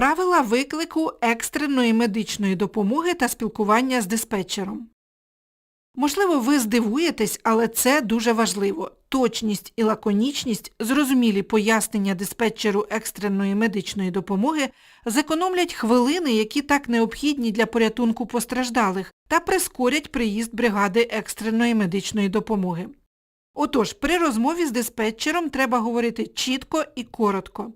Правила виклику екстреної медичної допомоги та спілкування з диспетчером. Можливо, ви здивуєтесь, але це дуже важливо. Точність і лаконічність, зрозумілі пояснення диспетчеру екстреної медичної допомоги зекономлять хвилини, які так необхідні для порятунку постраждалих, та прискорять приїзд бригади екстреної медичної допомоги. Отож, при розмові з диспетчером треба говорити чітко і коротко.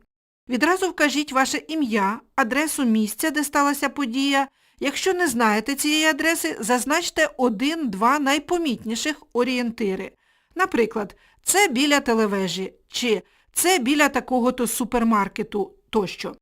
Відразу вкажіть ваше ім'я, адресу місця, де сталася подія. Якщо не знаєте цієї адреси, зазначте один-два найпомітніших орієнтири. Наприклад, це біля телевежі, чи це біля такого-то супермаркету тощо.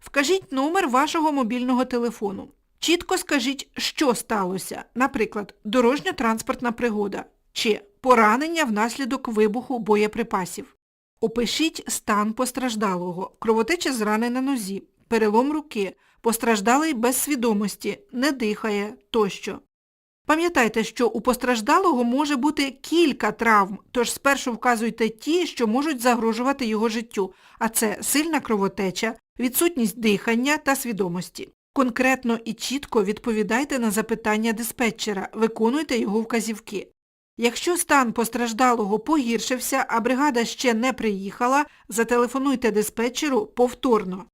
Вкажіть номер вашого мобільного телефону. Чітко скажіть, що сталося, наприклад, дорожньо-транспортна пригода чи поранення внаслідок вибуху боєприпасів. Опишіть стан постраждалого, кровотеча з рани на нозі, перелом руки, постраждалий без свідомості, не дихає тощо. Пам'ятайте, що у постраждалого може бути кілька травм, тож спершу вказуйте ті, що можуть загрожувати його життю, а це сильна кровотеча, відсутність дихання та свідомості. Конкретно і чітко відповідайте на запитання диспетчера, виконуйте його вказівки. Якщо стан постраждалого погіршився, а бригада ще не приїхала, зателефонуйте диспетчеру повторно.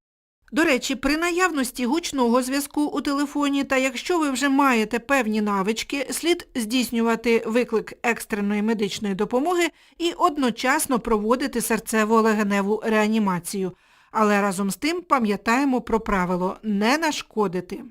До речі, при наявності гучного зв'язку у телефоні та якщо ви вже маєте певні навички, слід здійснювати виклик екстреної медичної допомоги і одночасно проводити серцево-легеневу реанімацію. Але разом з тим пам'ятаємо про правило не нашкодити.